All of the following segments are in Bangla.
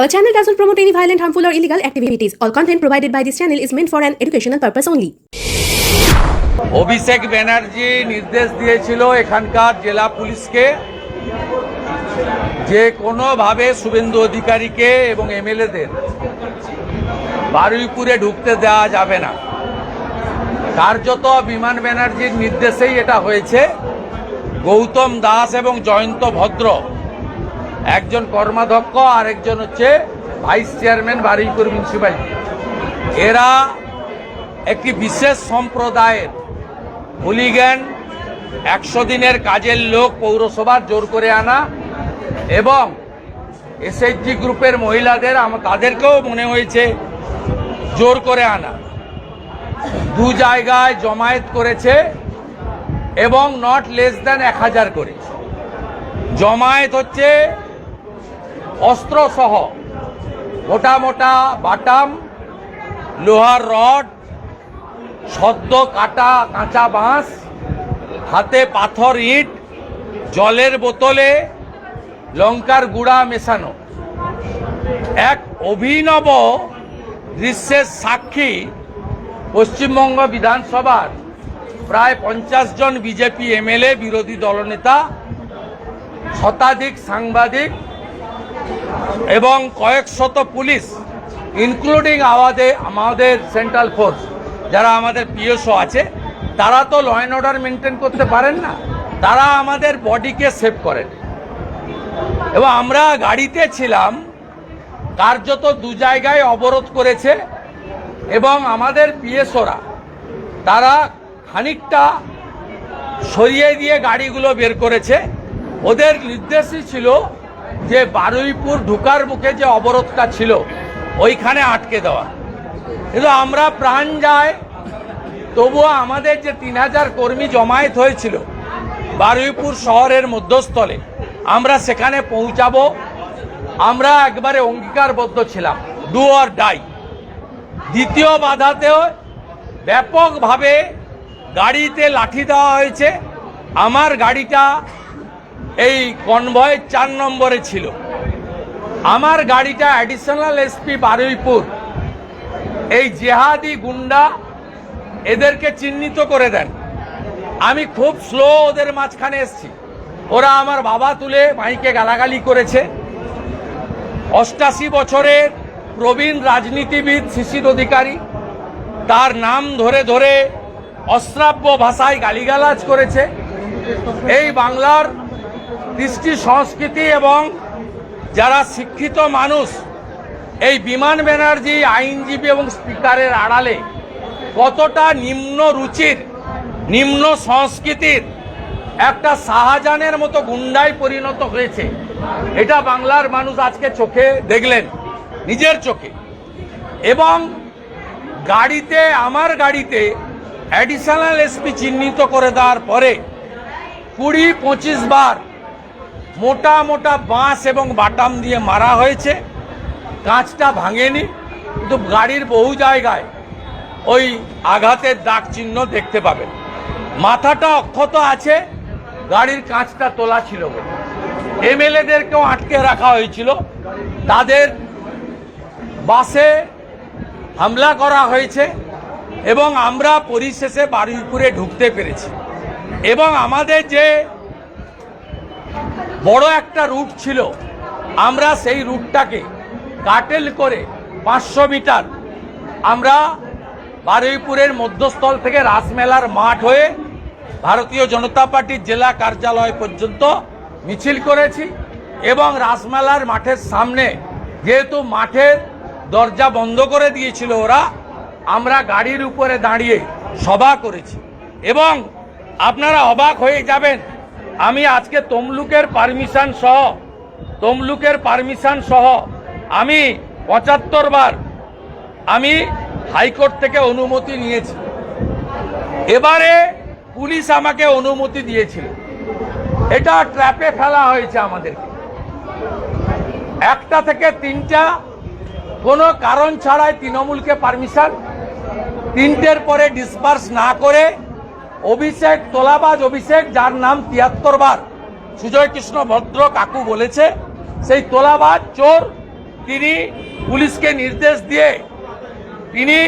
Our channel doesn't promote any violent, harmful, or illegal activities. All content provided by this channel is meant for an educational purpose only. Abhishek Banerjee নির্দেশ দিয়েছিল এখানকার জেলা পুলিশকে যে কোনোভাবে শুভেন্দু অধিকারীকে এবং এমএলএদের বারুইপুরে ঢুকতে দেওয়া যাবে না কার্যত বিমান ব্যানার্জির নির্দেশেই এটা হয়েছে গৌতম দাস এবং জয়ন্ত ভদ্র একজন কর্মাধ্যক্ষ আর একজন হচ্ছে ভাইস চেয়ারম্যান বারুইপুর মিউনিসিপ্যালিটি এরা একটি বিশেষ সম্প্রদায়ের হুলিগ্যান একশো দিনের কাজের লোক পৌরসভার জোর করে আনা এবং এসএইচজি গ্রুপের মহিলাদের তাদেরকেও মনে হয়েছে জোর করে আনা। দু জায়গায় জমায়েত করেছে এবং নট লেস দ্যান এক হাজার করে। জমায়েত হচ্ছে অস্ত্রসহ মোটা মোটা বাটাম, লোহার রড, সদ্য কাটা কাঁচা বাঁশ, হাতে পাথর ইট, জলের বোতলে লঙ্কার গুঁড়া মেশানো। এক অভিনব দৃশ্যের সাক্ষী পশ্চিমবঙ্গ বিধানসভার প্রায় পঞ্চাশ জন বিজেপি এমএলএ, বিরোধী দলনেতা, শতাধিক সাংবাদিক এবং কয়েক শত পুলিশ ইনক্লুডিং আমাদের আমাদের সেন্ট্রাল ফোর্স যারা আমাদের পিএসও আছে, তারা তো ল অ্যান্ড অর্ডার মেনটেন করতে পারেন না, তারা আমাদের বডিকে সেভ করেন। এবং আমরা গাড়িতে ছিলাম, কার্যত দু জায়গায় অবরোধ করেছে, এবং আমাদের পিএসওরা তারা খানিকটা সরিয়ে দিয়ে গাড়িগুলো বের করেছে। ওদের নির্দেশই ছিল যে বারুইপুর ঢুকার মুখে যে অবরোধটা ছিল, ওইখানে আটকে দেওয়া। কিন্তু আমরা প্রাণ যায়, তবুও আমাদের যে তিন হাজার কর্মী জমায়েত হয়েছিল বারুইপুর শহরের মধ্যস্থলে, আমরা সেখানে পৌঁছাবো। আমরা একবারে অঙ্গীকারবদ্ধ ছিলাম ডু অর ডাই দ্বিতীয় বাধাতেও ব্যাপকভাবে গাড়িতে লাঠি দেওয়া হয়েছে। আমার গাড়িটা এই কনভয় চার নম্বরে ছিল। আমার গাড়িটা অ্যাডিশনাল এসপি বারুইপুর। এই জেহাদি গুন্ডা এদেরকে চিহ্নিত করে দেন। আমি খুব স্লো ওদের মাঝখানে এসছি। ওরা আমার বাবা তুলে মাইকে গালাগালি করেছে। অষ্টাশি বছরের প্রবীণ রাজনীতিবিদ শিশির অধিকারী, তার নাম ধরে ধরে অশ্রাব্য ভাষায় গালিগালাজ করেছে। এই বাংলার কৃষ্টি সংস্কৃতি এবং যারা শিক্ষিত মানুষ, এই বিমান ব্যানার্জি, আইনজীবী এবং স্পিকারের আড়ালে কতটা নিম্ন রুচির, নিম্ন সংস্কৃতির একটা শাহজাহানের মতো গুন্ডায় পরিণত হয়েছে, এটা বাংলার মানুষ আজকে চোখে দেখলেন, নিজের চোখে। এবং গাড়িতে, আমার গাড়িতে অ্যাডিশনাল এসপি চিহ্নিত করে দেওয়ার পরে কুড়ি পঁচিশ বার মোটা মোটা বাঁশ এবং বাটাম দিয়ে মারা হয়েছে। কাঁচটা ভাঙেনি, কিন্তু গাড়ির বহু জায়গায় ওই আঘাতের দাগ চিহ্ন দেখতে পাবেন। মাথাটা অক্ষত আছে, গাড়ির কাঁচটা তোলা ছিল বলে। এমএলএদেরকেও আটকে রাখা হয়েছিল। তাদের বাসে হামলা করা হয়েছে এবং আমরা পরিশেষে বারুইপুরে ঢুকতে পেরেছি। এবং আমাদের যে বড় একটা রুট ছিল। আমরা সেই রুটটাকে কাটেল করে পাঁচশো মিটার আমরা বারুইপুরের মধ্যস্থল থেকে রাসমেলার মাঠ হয়ে ভারতীয় জনতা পার্টির জেলা কার্যালয় পর্যন্ত মিছিল করেছি এবং রাসমেলার মাঠের সামনে যেহেতু মাঠের দরজা বন্ধ করে দিয়েছিল ওরা, আমরা গাড়ির উপরে দাঁড়িয়ে সভা করেছি। এবং আপনারা অবাক হয়ে যাবেন আমি আজকে তমলুকের পারমিশন সহ, তমলুকের পারমিশন সহ আমি পঁচাত্তর বার আমি হাইকোর্ট থেকে অনুমতি নিয়েছি। এবারে পুলিশ আমাকে অনুমতি দিয়েছিল। এটা ট্র্যাপে ফেলা হয়েছে আমাদেরকে। একটা থেকে তিনটা, কোনো কারণ ছাড়াই তৃণমূলকে পারমিশন, তিনটের পরে ডিসপার্স না করে অভিষেক তোলাবাজ অভিষেক, যার নাম তিয়াত্তর বার। সুজয় কৃষ্ণ ভদ্র কাকু বলেছে, সেই তোলাবাজ চোর, তিনি পুলিশকে নির্দেশ দিয়ে তিনি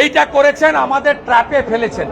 এইটা করেছেন, আমাদের ট্র্যাপে ফেলেছেন।